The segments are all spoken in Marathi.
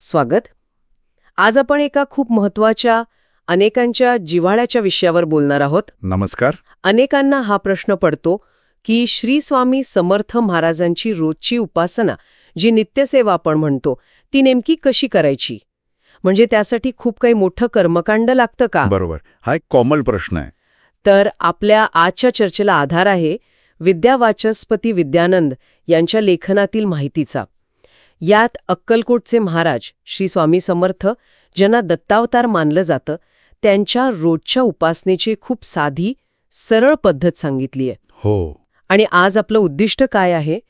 स्वागत. आज आपण एका खूप महत्त्वाच्या अनेकांच्या जिव्हाळ्याच्या विषयावर बोलणार आहोत. नमस्कार. अनेकांना हा प्रश्न पडतो की श्री स्वामी समर्थ महाराजांची रोजची उपासना जी नित्यसेवा आपण म्हणतो ती नेमकी कशी करायची? म्हणजे त्यासाठी खूप काही मोठं कर्मकांड लागतं का? बरोबर. हा एक कॉमन प्रश्न आहे. तर आपल्या आजच्या चर्चेला आधार आहे विद्यावाचस्पती विद्यानंद यांच्या लेखनातील माहितीचा. यात अक्कलकोटचे महाराज श्री स्वामी समर्थ ज्यांना दत्तावतार मानलं जातं त्यांच्या रोजच्या उपासनेची खूप साधी सरळ पद्धत सांगितली आहे. हो. आणि आज आपलं उद्दिष्ट काय आहे?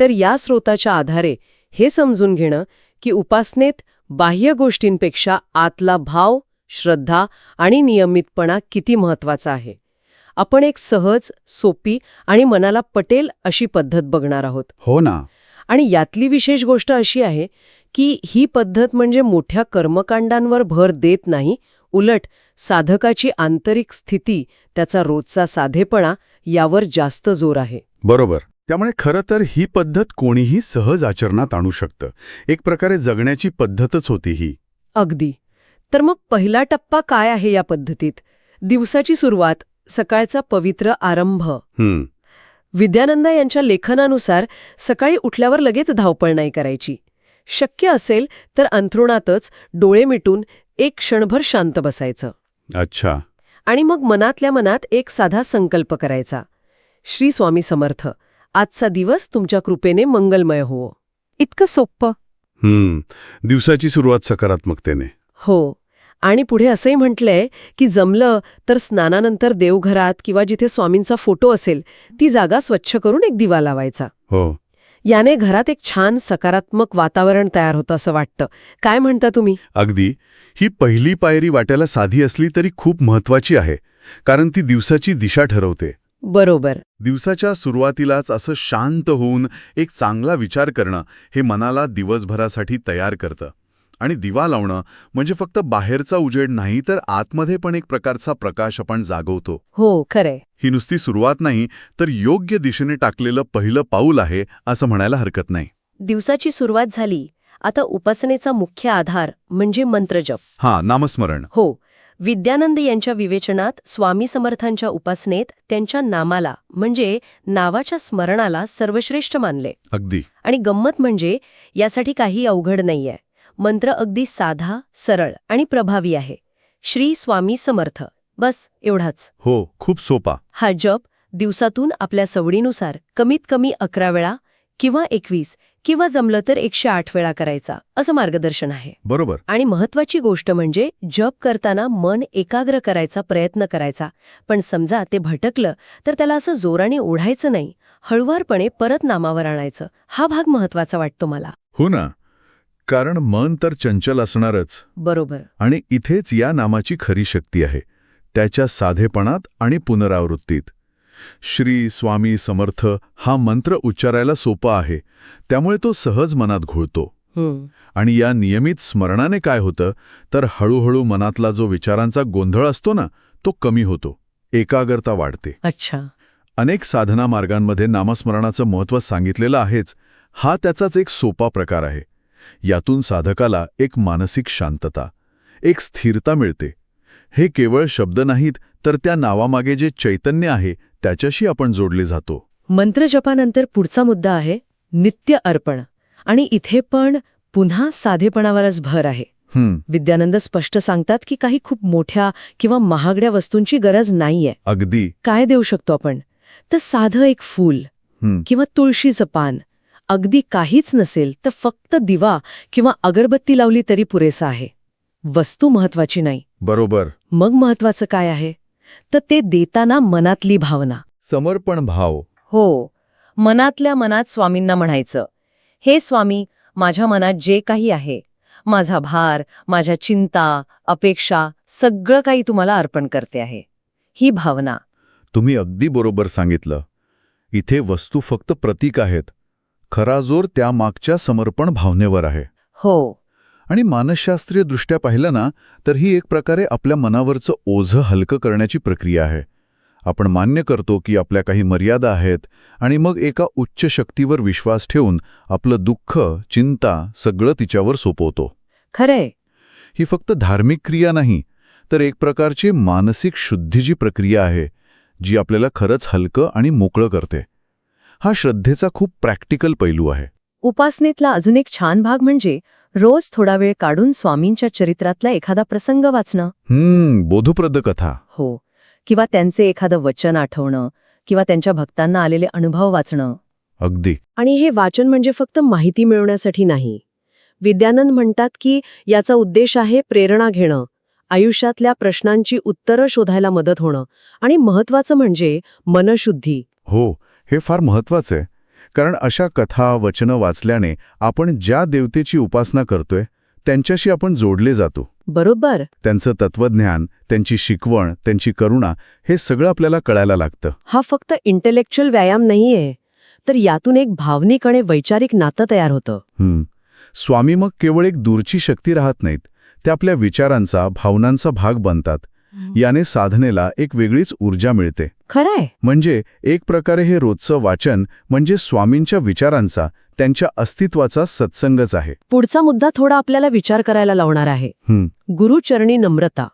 तर या स्रोताच्या आधारे हे समजून घेणं की उपासनेत बाह्य गोष्टींपेक्षा आतला भाव श्रद्धा आणि नियमितपणा किती महत्त्वाचा आहे. आपण एक सहज सोपी आणि मनाला पटेल अशी पद्धत बघणार आहोत. हो ना. आणि यातली विशेष गोष्ट अशी आहे की ही पद्धत म्हणजे मोठ्या कर्मकांडांवर भर देत नाही उलट साधकाची आंतरिक स्थिती त्याचा रोजचा साधेपणा यावर जास्त जोर आहे. बरोबर. त्यामुळे खरं तर ही पद्धत कोणीही सहज आचरणात आणू शकतं. एक प्रकारे जगण्याची पद्धतच होती ही. अगदी. तर मग पहिला टप्पा काय आहे या पद्धतीत? दिवसाची सुरुवात सकाळचा पवित्र आरंभ. हम्म. विद्यानंद यांच्या लेखनानुसार सकाळी उठल्यावर लगेच धावपळ नाही करायची. शक्य असेल तर अंथरुणातच डोळे मिटून एक क्षणभर शांत बसायचं. अच्छा. आणि मग मनातल्या मनात एक साधा संकल्प करायचा. श्री स्वामी समर्थ आजचा दिवस तुमच्या कृपेने मंगलमय हो. इतकं सोप्पं. हम्म. दिवसाची सुरुवात सकारात्मकतेने. हो. आणि पुढे असंही म्हटलंय की जमलं तर स्नानानंतर देवघरात किंवा जिथे स्वामींचा फोटो असेल ती जागा स्वच्छ करून एक दिवा लावायचा. हो. याने घरात एक छान सकारात्मक वातावरण तयार होतं असं वाटतं. काय म्हणता तुम्ही? अगदी. ही पहिली पायरी वाटायला साधी असली तरी खूप महत्वाची आहे कारण ती दिवसाची दिशा ठरवते. बरोबर. दिवसाच्या सुरुवातीलाच असं शांत होऊन एक चांगला विचार करणं हे मनाला दिवसभरासाठी तयार करतं. आणि दिवा लावणं म्हणजे फक्त बाहेरचा उजेड नाही तर आतमध्ये पण एक प्रकारचा प्रकाश आपण जागवतो. हो खरंय. ही नुसती सुरुवात नाही तर योग्य दिशेने टाकलेलं पहिलं पाऊल आहे असं म्हणायला हरकत नाही. दिवसाची सुरुवात झाली. आता उपासनेचा मुख्य आधार म्हणजे मंत्रजप. हां नामस्मरण. हो विद्यानंद यांच्या विवेचनात स्वामी समर्थांच्या उपासनेत त्यांच्या नामाला म्हणजे नावाच्या स्मरणाला सर्वश्रेष्ठ मानले. अगदी. आणि गंमत म्हणजे यासाठी काही अवघड नाहीये. मंत्र अगदी साधा सरळ आणि प्रभावी आहे. श्री स्वामी समर्थ. बस एवढाच. हो खूप सोपा. हा जप दिवसातून आपल्या सवडीनुसार कमीत कमी अकरा वेळा किंवा एकवीस किंवा जमलं तर एकशे आठ वेळा करायचा असं मार्गदर्शन आहे. बरोबर. आणि महत्वाची गोष्ट म्हणजे जप करताना मन एकाग्र करायचा प्रयत्न करायचा पण समजा ते भटकलं तर त्याला असं जोराने ओढायचं नाही हळुवारपणे परत नामावर आणायचं हा भाग महत्त्वाचा वाटतो मला. हो ना. कारण मन तर चंचल असणारच. बरोबर. आणि इथेच या नामाची खरी शक्ती आहे त्याच्या साधेपणात आणि पुनरावृत्तीत. श्री स्वामी समर्थ हा मंत्र उच्चारायला सोपा आहे त्यामुळे तो सहज मनात घोळतो. आणि या नियमित स्मरणाने काय होतं तर हळूहळू मनातला जो विचारांचा गोंधळ असतो ना तो कमी होतो एकाग्रता वाढते. अच्छा. अनेक साधना मार्गांमध्ये नामस्मरणाचं महत्त्व सांगितलेलं आहेच हा त्याचाच एक सोपा प्रकार आहे. यातून साधकाला एक मानसिक शांतता एक स्थिरता मिळते. हे केवळ शब्द नाहीत तर त्या नावामागे जे चैतन्य आहे त्याच्याशी आपण जोडले जातो. मंत्रजपानंतर पुढचा मुद्दा आहे नित्य अर्पण. आणि इथे पण पुन्हा साधेपणावरच भर आहे. विद्यानंद स्पष्ट सांगतात की काही खूप मोठ्या किंवा महागड्या वस्तूंची गरज नाहीये. अगदी. काय देऊ शकतो आपण? तर साधं एक फूल किंवा तुळशीचं पान. अगदी काहीच नसेल तर फक्त दिवा किंवा अगरबत्ती लावली तरी पुरेसा आहे. वस्तू महत्वाची नाही. बरोबर. मग महत्वाचं काय आहे? तर ते देताना मनातली भावना. समर्पण भाव. हो. मनातल्या मनात स्वामींना म्हणायचं. हे स्वामी माझ्या मनात जे काही आहे माझा भार माझ्या चिंता अपेक्षा सगळं काही तुम्हाला अर्पण करते आहे. ही भावना. तुम्ही अगदी बरोबर सांगितलं. इथे वस्तू फक्त प्रतीक आहेत. खरा जोर त्यामागच्या समर्पण भावनेवर आहे. हो. आणि मानसशास्त्रीय दृष्ट्या पाहिलं ना तर ही एक प्रकारे आपल्या मनावरचं ओझं हलकं करण्याची प्रक्रिया आहे. आपण मान्य करतो की आपल्या काही मर्यादा आहेत आणि मग एका उच्च शक्तीवर विश्वास ठेवून आपलं दुःख चिंता सगळं तिच्यावर सोपवतो. खरंय. ही फक्त धार्मिक क्रिया नाही तर एक प्रकारची मानसिक शुद्धीची प्रक्रिया आहे जी आपल्याला खरंच हलकं आणि मोकळं करते. हा श्रद्धेचा खूप प्रॅक्टिकल पैलू आहे. उपासनेतला अजून एक छान भाग म्हणजे रोज थोडा वेळ काढून स्वामींच्या चरित्रातला एखादा प्रसंग वाचणं. हम्म बोधप्रद कथा. हो. किंवा त्यांचे एखादं वचन आठवणं किंवा त्यांच्या भक्तांना आलेले अनुभव वाचणं. अगदी. आणि हे वाचन म्हणजे फक्त माहिती मिळवण्यासाठी नाही. विद्यानंद म्हणतात की याचा उद्देश आहे प्रेरणा घेणं आयुष्यातल्या प्रश्नांची उत्तरं शोधायला मदत होणं. आणि महत्वाचं म्हणजे मनशुद्धी. हो. हे फार महत्वाचं आहे कारण अशा कथा वचनं वाचल्याने आपण ज्या देवतेची उपासना करतोय त्यांच्याशी आपण जोडले जातो. बरोबर. त्यांचं तत्वज्ञान त्यांची शिकवण त्यांची करुणा हे सगळं आपल्याला कळायला लागतं. हा फक्त इंटेलेक्च्युअल व्यायाम नाहीये तर यातून एक भावनिक आणि वैचारिक नातं तयार होतं. स्वामी मग केवळ एक दूरची शक्ती राहत नाहीत ते आपल्या विचारांचा भावनांचा भाग बनतात. याने साधनेला एक वेगळीच ऊर्जा मिळते. खरंय. म्हणजे एक प्रकारे हे रोजचं वाचन म्हणजे स्वामींच्या विचारांचा त्यांच्या अस्तित्वाचा सत्संगच आहे. पुढचा मुद्दा थोडा आपल्याला विचार करायला लावणार आहे. गुरुचरणी नम्रता.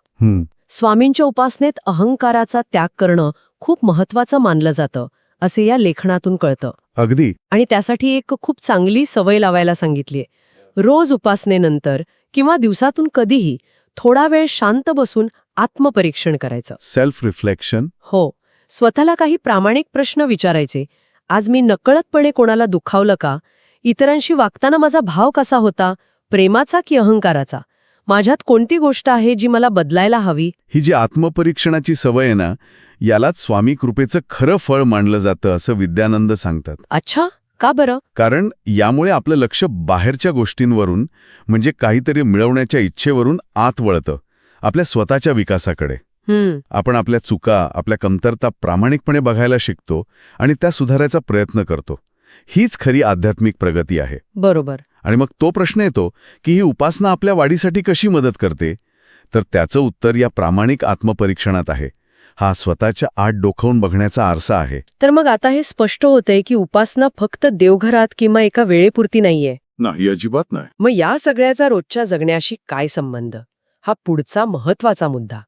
स्वामींच्या उपासनेत अहंकाराचा त्याग करणं खूप महत्वाचं मानलं जातं असे या लेखनातून कळतं. अगदी. आणि त्यासाठी एक खूप चांगली सवय लावायला सांगितलीये. रोज उपासनेनंतर किंवा दिवसातून कधीही थोडा वेळ शांत बसून आत्मपरीक्षण करायचं. सेल्फ रिफ्लेक्शन हो. स्वतःला काही प्रामाणिक प्रश्न विचारायचे. आज मी नकळतपणे कोणाला दुखावलं का? इतरांशी वागताना माझा भाव कसा होता? प्रेमाचा की अहंकाराचा? माझ्यात कोणती गोष्ट आहे जी मला बदलायला हवी? ही जी आत्मपरीक्षणाची सवय आहे ना यालाच स्वामी कृपेचं खरं फळ मानलं जातं असं विद्यानंद सांगतात. अच्छा. का बरं? कारण यामुळे आपलं लक्ष बाहेरच्या गोष्टींवरून म्हणजे काहीतरी मिळवण्याच्या इच्छेवरून आत वळतं आपल्या स्वतःच्या विकासाकडे. आपण आपल्या चुका आपल्या कमतरता प्रामाणिकपणे बघायला शिकतो आणि त्या सुधारायचा प्रयत्न करतो. हीच खरी आध्यात्मिक प्रगती आहे. बरोबर. आणि मग तो प्रश्न येतो की ही उपासना आपल्या वाढीसाठी कशी मदत करते? तर त्याचं उत्तर या प्रामाणिक आत्मपरीक्षणात आहे. हा स्वतःच्या आत डोकावून बघण्याचा आरसा आहे. तर मग आता हे स्पष्ट होतंय की उपासना फक्त देवघरात किंवा एका वेळेपुरती नाहीये. नाही अजिबात नाही. मग या सगळ्याचा रोजच्या जगण्याशी काय संबंध? हा पुढचा महत्त्वाचा मुद्दा.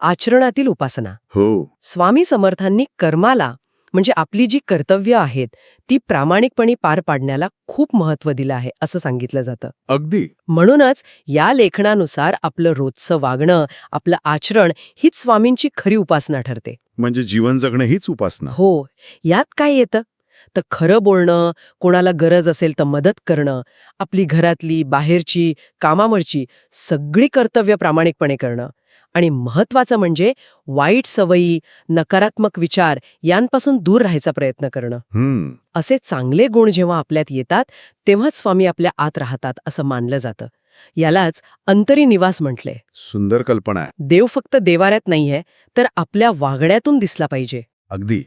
आचरणातील उपासना. हो. स्वामी समर्थांनी कर्माला म्हणजे आपली जी कर्तव्य आहेत ती प्रामाणिकपणे पार पाडण्याला खूप महत्त्व दिलं आहे असं सांगितलं जातं. अगदी. म्हणूनच या लेखनानुसार आपलं रोजचं वागणं आपलं आचरण हीच स्वामींची खरी उपासना ठरते. म्हणजे जीवन जगणं हीच उपासना. हो यात काय येतं? तर खरं बोलणं कोणाला गरज असेल तर मदत करणं आपली घरातली बाहेरची कामावरची सगळी कर्तव्य प्रामाणिकपणे करणं. आणि महत्वाचं म्हणजे वाईट सवयी नकारात्मक विचार यांपासून दूर राहायचा प्रयत्न करणं. हम्म. असे चांगले गुण जेव्हा आपल्यात येतात तेव्हाच स्वामी आपल्या आत राहतात असं मानलं जातं. यालाच अंतरी निवास म्हटले. सुंदर कल्पना आहे. देव फक्त देवाऱ्यात नाहीये तर आपल्या वागण्यातून दिसला पाहिजे. अगदी.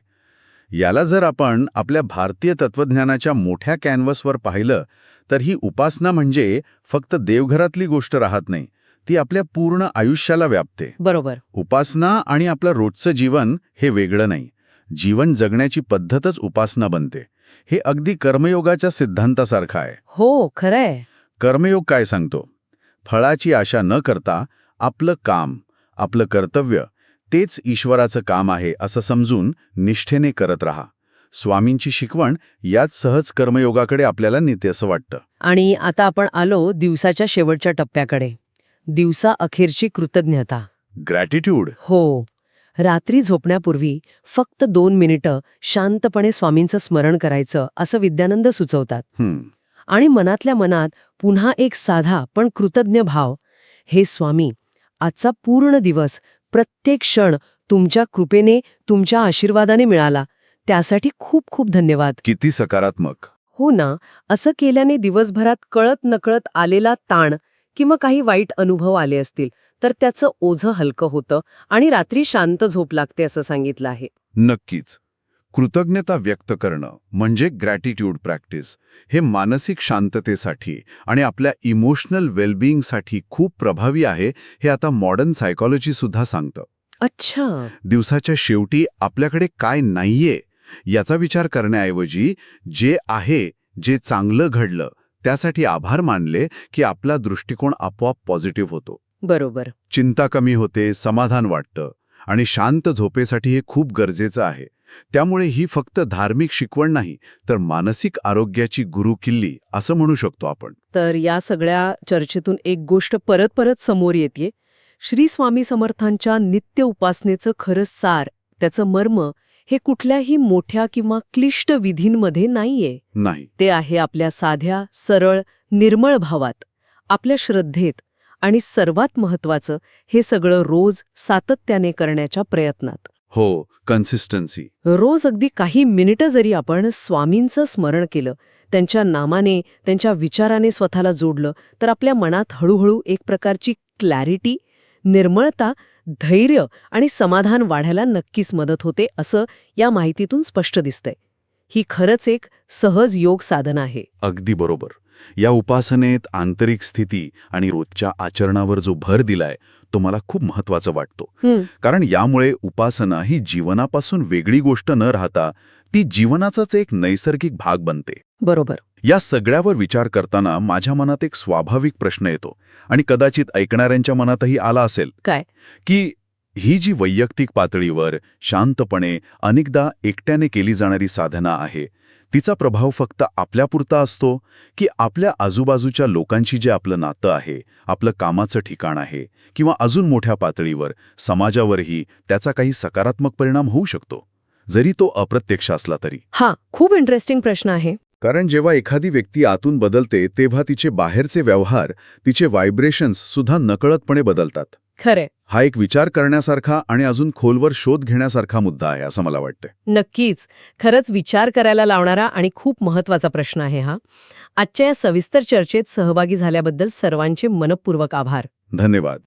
याला जर आपण आपल्या भारतीय तत्वज्ञानाच्या मोठ्या कॅनव्हसवर पाहिलं तर ही उपासना म्हणजे फक्त देवघरातली गोष्ट राहत नाही ती आपल्या पूर्ण आयुष्याला व्यापते. बरोबर. उपासना आणि आपलं रोजचं जीवन हे वेगळं नाही. जीवन जगण्याची पद्धतच उपासना बनते. हे अगदी कर्मयोगाच्या सिद्धांतासारखं आहे. हो खरंय. कर्मयोग काय सांगतो? फळाची आशा न करता आपलं काम आपलं कर्तव्य तेच ईश्वराचं काम आहे असं समजून निष्ठेने करत राहा. स्वामींची शिकवण याच सहज कर्मयोगाकडे आपल्याला नेते असं वाटतं. आणि आता आपण आलो दिवसाच्या शेवटच्या टप्प्याकडे. दिवसा अखेरची कृतज्ञता. ग्रॅटिट्यूड हो. रात्री झोपण्यापूर्वी फक्त दोन मिनिटं शांतपणे स्वामींचं स्मरण करायचं असं विद्यानंद सुचवतात. आणि मनातल्या मनात पुन्हा एक साधा पण कृतज्ञ भाव हे स्वामी आजचा पूर्ण दिवस प्रत्येक क्षण तुमच्या कृपेने तुमच्या आशीर्वादाने मिळाला. त्यासाठी खूप खूप धन्यवाद. किती सकारात्मक. हो ना असं केल्याने दिवसभरात कळत नकळत आलेला ताण किंवा काही वाईट अनुभव आले असतील तर त्याचं ओझं हलकं होतं आणि रात्री शांत झोप लागते असं सांगितलं आहे. नक्कीच. कृतज्ञता व्यक्त करणं म्हणजे ग्रॅटिट्यूड प्रॅक्टिस हे मानसिक शांततेसाठी आणि आपल्या इमोशनल वेलबिईंगसाठी खूप प्रभावी आहे हे आता मॉडर्न सायकॉलॉजी सुद्धा सांगतं. अच्छा. दिवसाच्या शेवटी आपल्याकडे काय नाहीये याचा विचार करण्याऐवजी जे आहे जे चांगलं घडलं त्यासाठी आभार मानले की आपला दृष्टिकोन आपोआप पॉझिटिव्ह होतो. बरोबर. चिंता कमी होते समाधान वाटतं आणि शांत झोपेसाठी हे खूप गरजेचं आहे. त्यामुळे ही फक्त धार्मिक शिकवण नाही तर मानसिक आरोग्याची गुरुकिल्ली असं म्हणू शकतो आपण. तर या सगळ्या चर्चेतून एक गोष्ट परत परत समोर येते श्री स्वामी समर्थांच्या नित्य उपासनेचं खरं सार त्याचं मर्म हे कुठल्याही मोठ्या किंवा क्लिष्ट विधींमध्ये नाहीये. नाही. ते आहे आपल्या साध्या सरळ निर्मळ भावात आपल्या श्रद्धेत आणि सर्वात महत्वाचं हे सगळं रोज सातत्याने करण्याच्या प्रयत्नात. हो कन्सिस्टन्सी रोज अगदी काही मिनिटं जरी आपण स्वामींचं स्मरण केलं त्यांच्या नामाने त्यांच्या विचाराने स्वतःला जोडलं तर आपल्या मनात हळूहळू एक प्रकारची क्लॅरिटी निर्मळता धैर्य आणि समाधान वाढायला नक्कीच मदत होते असं या माहितीतून स्पष्ट दिसतंय. ही खरंच एक सहज योग साधना आहे. अगदी बरोबर. या उपासनेत आंतरिक स्थिती आणि रोजच्या आचरणावर जो भर दिलाय तो मला खूप महत्त्वाचा वाटतो. कारण यामुळे उपासना ही जीवनापासून वेगळी गोष्ट न राहता ती जीवनाचाच एक नैसर्गिक भाग बनते. बरोबर. या सगळ्यावर विचार करताना माझ्या मनात एक स्वाभाविक प्रश्न येतो आणि कदाचित ऐकणाऱ्यांच्या मनातही आला असेल काय? की ही जी वैयक्तिक पातळीवर शांतपणे अनेकदा एकट्याने केली जाणारी साधना आहे तिचा प्रभाव फक्त आपल्यापुरता असतो की आपल्या आजूबाजूच्या लोकांशी जे आपलं नातं आहे आपलं कामाचं ठिकाण आहे किंवा अजून मोठ्या पातळीवर समाजावरही त्याचा काही सकारात्मक परिणाम होऊ शकतो? जरी तो अप्रत्यक्ष असला तरी. हा खूप इंटरेस्टिंग प्रश्न आहे. कारण जेव्हा एखादी व्यक्ती आतून बदलते तेव्हा तिचे बाहेरचे व्यवहार तिचे व्हायब्रेशन्स सुद्धा नकळतपणे बदलतात. खरे हा एक विचार करण्यासारखा आणि अजून खोलवर शोध घेण्यासारखा मुद्दा आहे असं मला वाटतं नक्कीच. खरंच विचार करायला लावणारा आणि खूप महत्त्वाचा प्रश्न आहे हा. आजच्या या सविस्तर चर्चेत सहभागी झाल्याबद्दल सर्वांचे मनपूर्वक आभार. धन्यवाद.